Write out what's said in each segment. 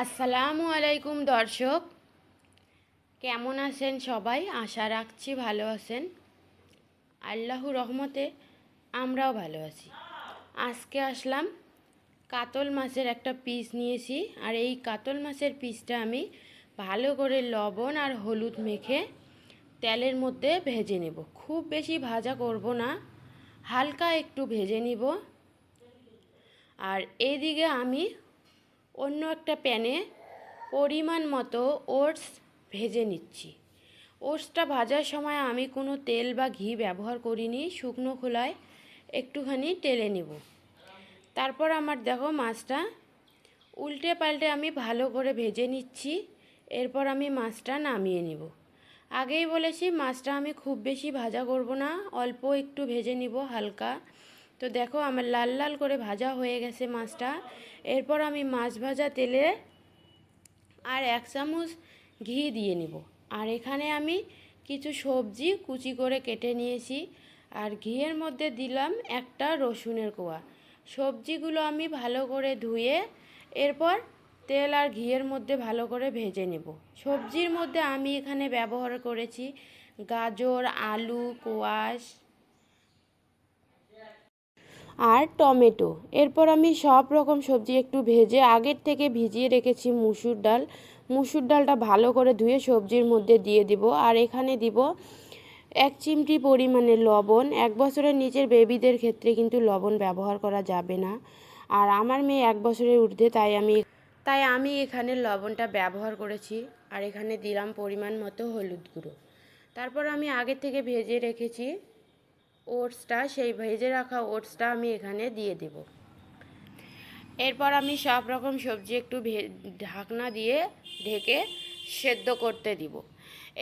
আসসালামু আলাইকুম দর্শক। কেমন আছেন সবাই? আশা রাখছি ভালো আছেন। আল্লাহু রহমতে আমরাও ভালো আছি। আজকে আসলাম কাতল মাছের একটা পিস নিয়েছি। আর এই কাতল মাছের পিসটা আমি ভালো করে লবণ আর হলুদ মেখে তেলের মধ্যে ভেজে নেব। খুব বেশি ভাজা করব না, হালকা একটু ভেজে নিব। আর এদিকে আমি অন্য একটা প্যানে পরিমাণ মতো ওটস ভেজে নিচ্ছি। ওটসটা ভাজার সময় আমি কোনো তেল বা ঘি ব্যবহার করিনি, শুকনো খোলায় একটুখানি টেলে নেব। তারপর আমার দেখো মাছটা উল্টে পাল্টে আমি ভালো করে ভেজে নিচ্ছি, এরপর আমি মাছটা নামিয়ে নেব। আগেই বলেছি মাছটা আমি খুব বেশি ভাজা করব না, অল্প একটু ভেজে নিব হালকা। তো দেখো আমার লাল লাল করে ভাজা হয়ে গেছে মাছটা। এরপর আমি মাছ ভাজা তেলে আর এক চামচ ঘি দিয়ে নিব। আর এখানে আমি কিছু সবজি কুচি করে কেটে নিয়েছি। আর ঘিয়ের মধ্যে দিলাম একটা রসুনের কোয়া। সবজিগুলো আমি ভালো করে ধুয়ে এরপর তেল আর ঘিয়ের মধ্যে ভালো করে ভেজে নেব। সবজির মধ্যে আমি এখানে ব্যবহার করেছি গাজর, আলু, কোয়াশ আর টমেটো। এরপর আমি সব রকম সবজি একটু ভেজে আগের থেকে ভিজিয়ে রেখেছি মুসুর ডাল। মুসুর ডালটা ভালো করে ধুয়ে সবজির মধ্যে দিয়ে দিব। আর এখানে দিব এক চিমটি পরিমাণে লবণ। এক বছরের নিচের বেবিদের ক্ষেত্রে কিন্তু লবণ ব্যবহার করা যাবে না। আর আমার মেয়ে এক বছরের ঊর্ধ্বে, তাই আমি তাই আমি এখানে লবণটা ব্যবহার করেছি। আর এখানে দিলাম পরিমাণ মতো হলুদ গুঁড়ো। তারপর আমি আগে থেকে ভেজে রেখেছি ওটসটা, সেই ভেজে রাখা ওটসটা আমি এখানে দিয়ে দেব। এরপর আমি সব রকম সবজি একটু ঢাকনা দিয়ে ঢেকে সেদ্ধ করতে দিব।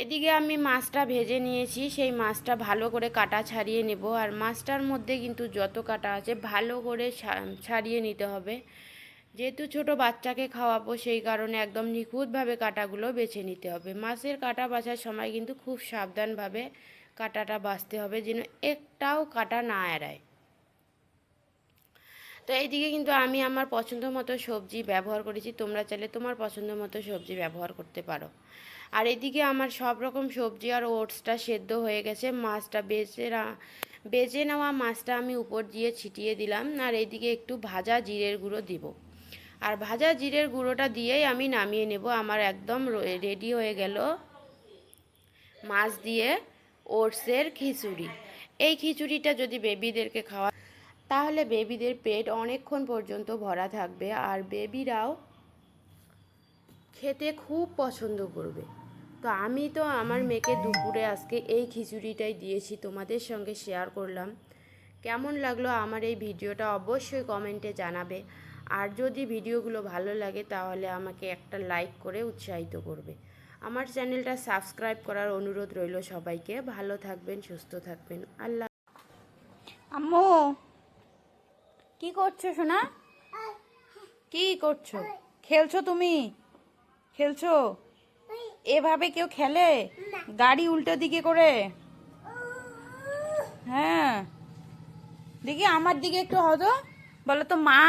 এদিকে আমি মাছটা ভেজে নিয়েছি, সেই মাছটা ভালো করে কাটা ছাড়িয়ে নেব। আর মাছটার মধ্যে কিন্তু যত কাটা আছে, ভালো করে ছাড়িয়ে নিতে হবে। যেহেতু ছোট বাচ্চাকে খাওয়াবো, সেই কারণে একদম নিখুঁতভাবে কাটাগুলো বেছে নিতে হবে। মাছের কাটা বাছার সময় কিন্তু খুব সাবধানভাবে কাটাটা বাছতে হবে যেন একটাও কাটা না এড়ায়। তো এইদিকে কিন্তু আমি আমার পছন্দ মতো সবজি ব্যবহার করেছি। তোমরা চাইলে তোমার পছন্দ মতো সবজি ব্যবহার করতে পারো। আর এদিকে আমার সব রকম সবজি আর ওটসটা সেদ্ধ হয়ে গেছে। মাছটা বেছে বেজে নেওয়া মাছটা আমি উপর দিয়ে ছিটিয়ে দিলাম। আর এইদিকে একটু ভাজা জিরের গুঁড়ো দিব। আর ভাজা জিরের গুঁড়োটা দিয়েই আমি নামিয়ে নেব। আমার একদম রেডি হয়ে গেল মাছ দিয়ে। ওটসের খিচুড়ি। এই খিচুড়িটা যদি বেবিদেরকে খাওয়া তাহলে বেবিদের পেট অনেকক্ষণ পর্যন্ত ভরা থাকবে আর বেবিরাও খেতে খুব পছন্দ করবে। তো আমি তো আমার মেয়েকে দুপুরে আজকে এই খিচুড়িটাই দিয়েছি, তোমাদের সঙ্গে শেয়ার করলাম। কেমন লাগল আমার এই ভিডিওটা অবশ্যই কমেন্টে জানাবে। আর যদি ভিডিওগুলো ভালো লাগে তাহলে আমাকে একটা লাইক করে উৎসাহিত করবে। আমার চ্যানেলটা সাবস্ক্রাইব করার অনুরোধ রইল সবাইকে। ভালো থাকবেন, সুস্থ থাকবেন। আল্লাহ আম্মু! কি করছ সোনা? কি করছ? খেলছো তুমি? খেলছো? এভাবে কেউ খেলে? গাড়ি উল্টো দিকে করে? হ্যাঁ। দেখি আমার দিকে একটু হতো বলো তো মা